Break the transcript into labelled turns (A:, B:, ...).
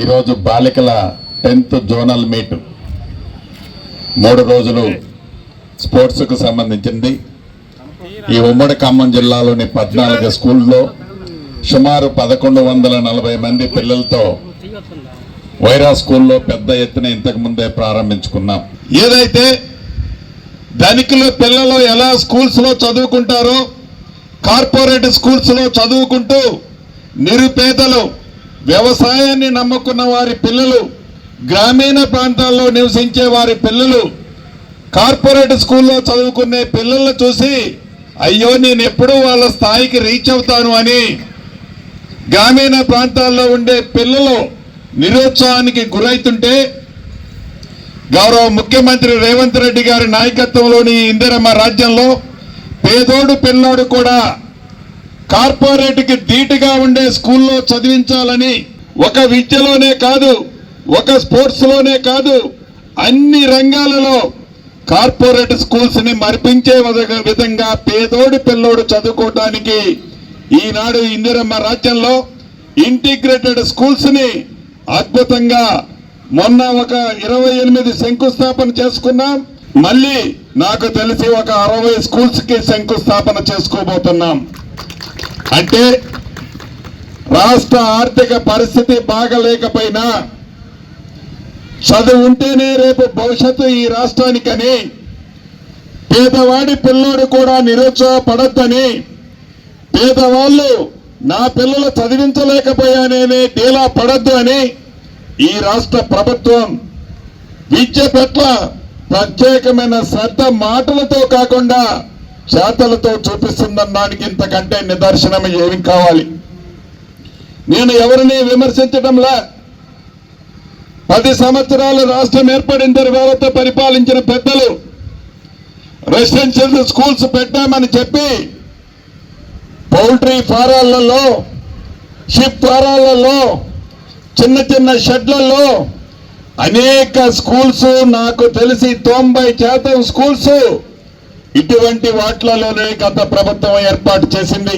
A: ఈరోజు బాలికల tenth zonal meet మూడు రోజులు స్పోర్ట్స్కు సంబంధించింది. ఈ ఉమ్మడి ఖమ్మం జిల్లాలోని పద్నాలుగు స్కూల్లో సుమారు పదకొండు వందల నలభై మంది పిల్లలతో వైరా స్కూల్లో పెద్ద ఎత్తున ఇంతకు ముందే ప్రారంభించుకున్నాం. ఏదైతే ధనికులు పిల్లలు ఎలా స్కూల్స్లో చదువుకుంటారో కార్పొరేట్ స్కూల్స్లో చదువుకుంటూ నిరుపేదలు వ్యవసాయాన్ని నమ్ముకున్న వారి పిల్లలు గ్రామీణ ప్రాంతాల్లో నివసించే వారి పిల్లలు కార్పొరేట్ స్కూల్లో చదువుకునే పిల్లలను చూసి అయ్యో నేను ఎప్పుడూ వాళ్ళ స్థాయికి రీచ్ అవుతాను అని గ్రామీణ ప్రాంతాల్లో ఉండే పిల్లలు నిరుత్సాహానికి గురైతుంటే గౌరవ ముఖ్యమంత్రి రేవంత్ రెడ్డి గారి నాయకత్వంలోని ఇందిరమ్మ రాజ్యంలో పేదోడు పిల్లోడు కూడా కార్పొరేట్కి ధీటుగా ఉండే స్కూల్లో చదివించాలని ఒక విద్యలోనే కాదు ఒక స్పోర్ట్స్లోనే కాదు అన్ని రంగాలలో కార్పొరేట్ స్కూల్స్ని మరిపించే విధంగా- విధంగా పేదోడు పిల్లోడు చదువుకోవడానికి ఈనాడు ఇందిరమ్మ రాజ్యంలో ఇంటిగ్రేటెడ్ స్కూల్స్ని అద్భుతంగా మొన్న ఒక ఇరవై ఎనిమిది శంకుస్థాపన చేసుకున్నాం. మళ్ళీ నాకు తెలిసి ఒక అరవై స్కూల్స్కి శంకుస్థాపన చేసుకోబోతున్నాం. అంటే రాష్ట్ర ఆర్థిక పరిస్థితి బాగలేకపోయినా చదువు ఉంటేనే రేపు భవిష్యత్తు ఈ రాష్ట్రానికని పేదవాడి పిల్లోడు కూడా నిరుత్సాహపడద్దని పేదవాళ్ళు నా పిల్లలు చదివించలేకపోయానే డీలా పడద్దు అని ఈ రాష్ట్ర ప్రభుత్వం విద్య పట్ల ప్రత్యేకమైన శ్రద్ధ మాటలతో కాకుండా చేతలతో చూపిస్తుందన్నానికి ఇంతకంటే నిదర్శనం ఏమి కావాలి? నేను ఎవరిని విమర్శించడంలా పది సంవత్సరాలు రాష్ట్రం ఏర్పడిన తర్వాత పరిపాలించిన పెద్దలు రెసిడెన్షియల్ స్కూల్స్ పెట్టామని చెప్పి పౌల్ట్రీ ఫారాలలో షిప్ ఫారాలలో చిన్న చిన్న షెడ్లలో అనేక స్కూల్స్ నాకు తెలిసి తొంభై శాతం స్కూల్స్ ఇటువంటి వాటిలోనే గత ప్రభుత్వం ఏర్పాటు చేసింది.